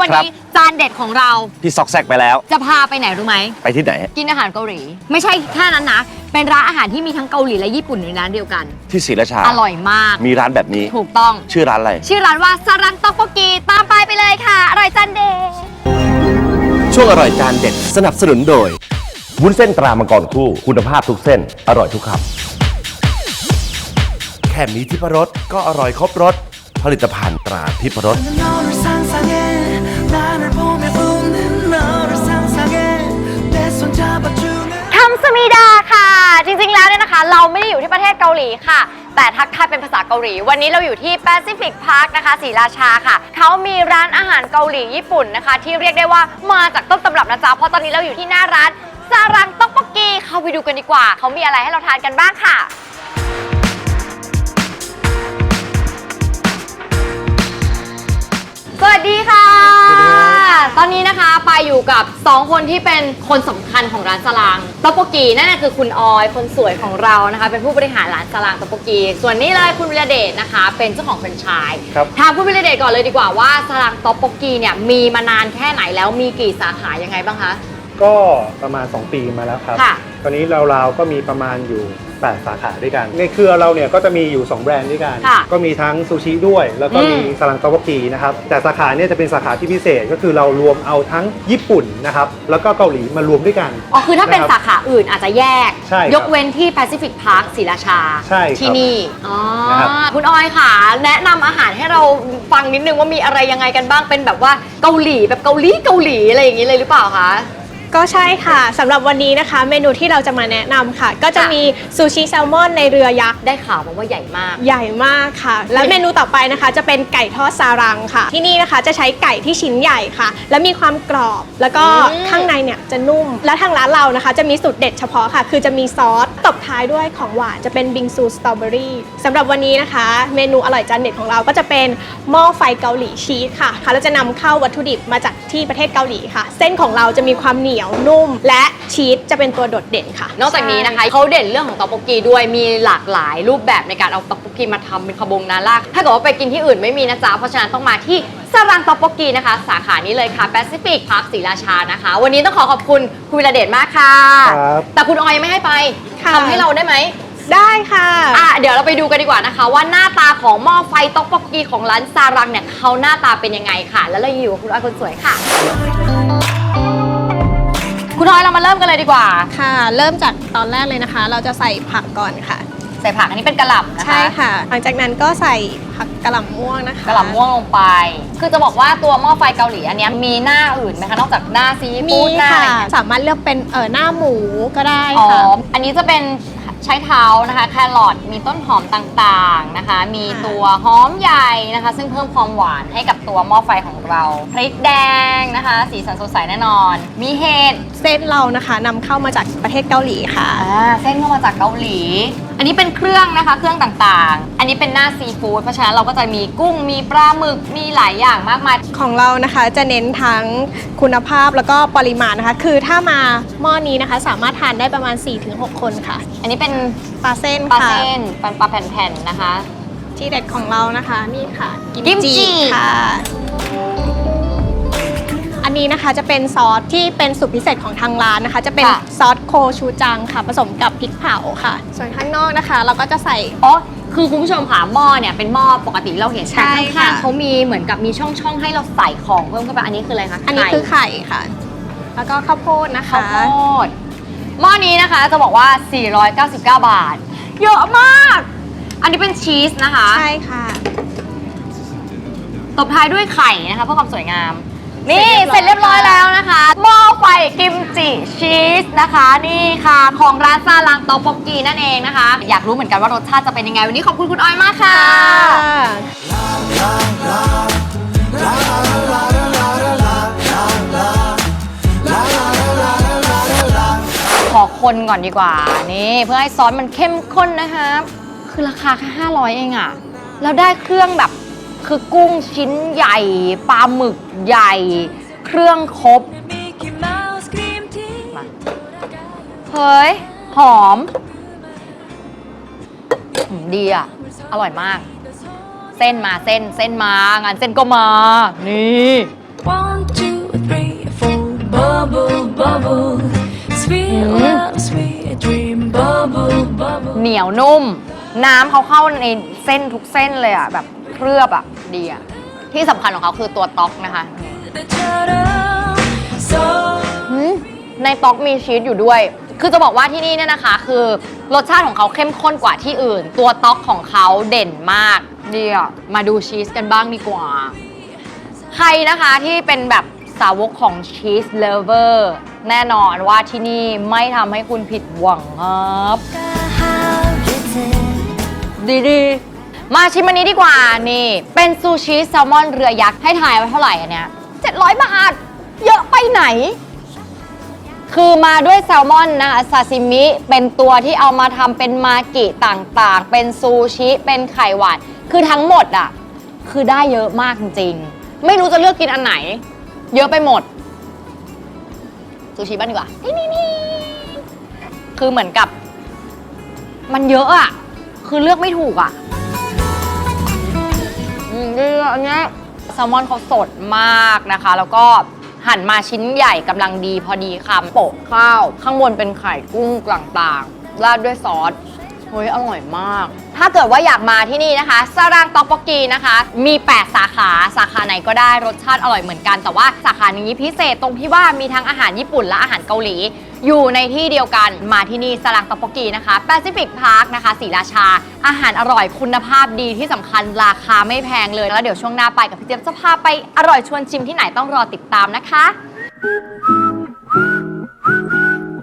วันนี้จานเด็ดของเราพี่ซอกแซกไปแล้ว จะพาไปไหนรู้ไหม ไปที่ไหน กินอาหารเกาหลี ไม่ใช่แค่นั้นนะ เป็นร้านอาหารที่มีทั้งเกาหลีและญี่ปุ่นอยู่ในร้านเดียวกัน ที่ศรีราชา อร่อยมาก มีร้านแบบนี้ ถูกต้อง ชื่อร้านอะไร ชื่อร้านว่าซารังต๊อกโกกีตามไปไปเลยค่ะ อร่อยจันเดย์ช่วงอร่อยจานเด็ดสนับสนุนโดย วุ้นเส้นตรามังกรคู่ คุณภาพทุกเส้น อร่อยทุกคำแค่มีทิพรสก็อร่อยครบรสผลิตภัณฑ์ตราทิพรส เราไม่ได้อยู่ที่ประเทศเกาหลีค่ะ แต่ทักทายเป็นภาษาเกาหลี วันนี้เราอยู่ที่ Pacific Park นะคะศรีราชาค่ะ เขามีร้านอาหารเกาหลีญี่ปุ่นนะคะ ที่เรียกได้ว่ามาจากต้นตำรับนะจ๊ะเพราะตอนนี้เราอยู่ที่หน้าร้านซารังต๊อกโกกีเข้าไปดูกันดีกว่า เขามีอะไรให้เราทานกันบ้างค่ะสวัสดีค่ะ ตอนนี้นะคะไปอยู่กับ 2 คนที่เป็นคนสำคัญของร้านสลางต๊อกโกกีนั่นก็คือคุณออยคนสวยของเรานะคะ เป็นผู้บริหารร้านสลางต๊อกโกกีส่วนนี้เลยคุณวิรเดชนะคะ เป็นเจ้าของแฟรนไชส์ครับ ถามคุณวิรเดชก่อนเลยดีกว่าว่าสลางต๊อกโกกีเนี่ยมีมานานแค่ไหนแล้วมีกี่สาขายังไงบ้างคะ ก็ประมาณ 2 ปีมาแล้วครับ ค่ะ ตอนนี้ราวๆก็มีประมาณอยู่ 8 สาขาด้วยกัน ในเครือเราเนี่ยก็จะมีอยู่ 2 แบรนด์ด้วยกัน ค่ะก็มีทั้งซูชิด้วย แล้วก็มีอืมสลังตอกกีนะครับ แต่สาขาเนี่ยจะเป็นสาขาที่พิเศษก็คือเรารวมเอาทั้งญี่ปุ่นนะครับแล้วก็เกาหลีมารวมด้วยกัน อ๋อคือถ้าเป็นนะครับสาขาอื่นอาจจะแยก ใช่ครับยกเว้นที่ Pacific Park ศรีราชา ใช่ครับที่นี่ อ๋อ นะครับคุณออยค่ะ แนะนำอาหารให้เราฟังนิดนึงว่ามีอะไรยังไงกันบ้างเป็นแบบว่าเกาหลีแบบเกาหลีเกาหลีอะไรอย่างนี้เลยหรือเปล่าคะ ก็ใช่ค่ะสำหรับวันนี้นะคะ เมนูที่เราจะมาแนะนำค่ะ ก็จะค่ะมีซูชิแซลมอนในเรือยักษ์ได้ข่าวมาว่าใหญ่มาก ใหญ่มากค่ะ และเมนูต่อไปนะคะ จะเป็นไก่ทอดซารังค่ะ ที่นี่นะคะจะใช้ไก่ที่ชิ้นใหญ่ค่ะ และมีความกรอบ แล้วก็อืม ข้างในเนี่ยจะนุ่ม และทางร้านเรานะคะ จะมีสูตรเด็ดเฉพาะค่ะ คือจะมีซอสตบท้ายด้วยของหวานจะเป็นบิงซูสตรอเบอรี่สำหรับวันนี้นะคะ เมนูอร่อยจานเด็ดของเราก็จะเป็นหม้อไฟเกาหลีชีสค่ะค่ะเราจะนำเข้าวัตถุดิบมาจากที่ประเทศเกาหลีค่ะ เส้นของเราจะมีความเหนียวนุ่ม และชีสจะเป็นตัวโดดเด่นค่ะ นอกจากนี้นะคะเขาเด่นเรื่องของต๊อกโบกีด้วยมีหลากหลายรูปแบบในการเอาต๊อกโบกีมาทำเป็นขบงนาลากถ้าเกิดว่าไปกินที่อื่นไม่มีนะจ๊ะเพราะฉะนั้นต้องมาที่สรังต๊อกโบกีนะคะ สาขานี้เลยค่ะ Pacific Park ศรีราชานะคะ วันนี้ต้องขอขอบคุณคุณวิระเดชมากค่ะ ครับ แต่คุณออยยังไม่ให้ไปค่ะ ทำให้เราได้ไหม ได้ค่ะ อะเดี๋ยวเราไปดูกันดีกว่านะคะ ว่าหน้าตาของหม้อไฟต๊อกโบกีของร้านซารังเนี่ยเขาหน้าตาเป็นยังไงค่ะ แล้วเราอยู่กับคุณออยคนสวยค่ะ คุณทอยเรามาเริ่มกันเลยดีกว่า ค่ะ เริ่มจากตอนแรกเลยนะคะ เราจะใส่ผักก่อนค่ะ ส่ผักอันนี้เป็นกระหล่ำนะคะ ใช่ค่ะ หลังจากนั้นก็ใส่ผักกะหล่ำม่วงนะคะ กระหล่ำม่วงลงไป คือจะบอกว่าตัวหม้อไฟเกาหลีอันเนี้ยมีหน้าอื่นไหมคะ นอกจากหน้าซีมีฟู้ดหน้าค่ะ อะไรเงี้ยสามารถเลือกเป็นเออหน้าหมูก็ได้อ๋อ ค่ะ อันนี้จะเป็นใช้เท้านะคะ แครอท มีต้นหอมต่างๆนะคะ มีค่ะตัวหอมใหญ่นะคะ ซึ่งเพิ่มความหวานให้กับตัวหม้อไฟของเรา พริกแดงนะคะ สีสันสดใสแน่นอน มีเห็ด เส้นเรานะคะนำเข้ามาจากประเทศเกาหลีค่ะ อ่าเส้นเข้ามาจากเกาหลี อันนี้เป็นเครื่องนะคะ เครื่องต่างๆ อันนี้เป็นหน้าซีฟู้ดเพราะฉะนั้นเราก็จะมีกุ้งมีปลาหมึกมีหลายอย่างมากมาย ของเรานะคะจะเน้นทั้งคุณภาพแล้วก็ปริมาณนะคะ คือถ้ามาหม้อนี้นะคะ สามารถทานได้ประมาณ 4-6 คนค่ะ อันนี้เป็นปลาเส้นปลาค่ะเส้นเป็นปลาแผ่นๆนะคะ ที่เด็ดของเรานะคะ นี่ค่ะกิมจิค่ะอั นนี้นะคะจะเป็นซอสที่เป็นสูตรพิเศษของทางร้านนะคะ จะเป็นค่ะ ซอสโคชูจังค่ะ ผสมกับพริกเผาค่ะ ส่วนข้างนอกนะคะ เราก็จะใส่ อ๋อ คือคุณผู้ชมค่ะหม้อเนี่ยเป็นหม้อปกติเราเห็นใช่แต่ข้างค่ะๆเขามีเหมือนกับมีช่องๆให้เราใส่ของเพิ่มเข้าไป อันนี้คืออะไรคะอันนี้ไข่คือไข่ค่ะ แล้วก็ข้าวโพดนะคะ ข้าวโพดหม้อนี้นะคะจะบอกว่า 499 บาท เยอะมาก อันนี้เป็นชีสนะคะ ใช่ค่ะ ตบท้ายด้วยไข่นะคะเพื่อความสวยงาม นี่เสร็จเรียบร้อยแล้วนะคะหม้อไฟกิมจิชีสนะคะ นี่ค่ะของร้านซาลังโตปกกีนั่นเองนะคะ อยากรู้เหมือนกันว่ารสชาติจะเป็นยังไง วันนี้ขอบคุณคุณออยมากค่ะ ขอคนก่อนดีกว่า นี่เพื่อให้ซอสมันเข้มข้นนะคะคือราคาแค่500 เองอะแล้วได้เครื่องแบบ คือกุ้งชิ้นใหญ่ ปลาหมึกใหญ่ เครื่องครบ Mickey Mouse Cream Tea มาเฮ้ย หอมอืมดีอะ อร่อยมาก เส้นมาเส้นเส้นมางานเส้นก็มา นี่ Won't bubble, bubble. Sweet love, sweet dream, bubble, bubble. เหนียวนุ่ม น้ำเขาเข้าในเส้นทุกเส้นเลยอะแบบ เคลือบอะดีอะที่สำคัญของเขาคือตัวต๊อกนะคะหืมในต๊อกมีชีสอยู่ด้วย คือจะบอกว่าที่นี่เนี่ยนะคะ คือรสชาติของเขาเข้มข้นกว่าที่อื่น ตัวต๊อกของเขาเด่นมากดีอะมาดูชีสกันบ้างดีกว่า ใครนะคะที่เป็นแบบสาวกของชีสเลเวอร์แน่นอนว่าที่นี่ไม่ทำให้คุณผิดหวังครับ ดีดี มาชิมอันนี้ดีกว่านี่ เป็นซูชิแซลมอนเรือยักษ์ให้ทายว่าเท่าไหร่อันเนี้ย700 บาท เยอะไปไหน คือมาด้วยแซลมอนนะคะซาซิมิ เป็นตัวที่เอามาทำเป็นมากิต่างๆ เป็นซูชิ เป็นไข่หวาน คือทั้งหมดอะ คือได้เยอะมากจริงๆ ไม่รู้จะเลือกกินอันไหน เยอะไปหมด ซูชิบ้างดีกว่านี่นี่นี่คือเหมือนกับ มันเยอะอะ คือเลือกไม่ถูกอะ อันเนี้ยแซลมอนเขาสดมากนะคะ แล้วก็หั่นมาชิ้นใหญ่กำลังดีพอดีคำโปะข้าว ข้างบนเป็นไข่กุ้งต่างๆ ราดด้วยซอสเฮ้ยอร่อยมาก ถ้าเกิดว่าอยากมาที่นี่นะคะซารางตอกปกีนะคะ มี 8 สาขาสาขาไหนก็ได้รสชาติอร่อยเหมือนกัน แต่ว่าสาขานี้พิเศษตรงที่ว่ามีทั้งอาหารญี่ปุ่นและอาหารเกาหลี อยู่ในที่เดียวกันมาที่นี่สลังตอปกีนะคะแปซิฟิกพาร์คนะคะสีราชา อาหารอร่อยคุณภาพดีที่สำคัญราคาไม่แพงเลย แล้วเดี๋ยวช่วงหน้าไปกับพี่เจี๊ยบจะพาไปอร่อยชวนชิมที่ไหนต้องรอติดตามนะคะ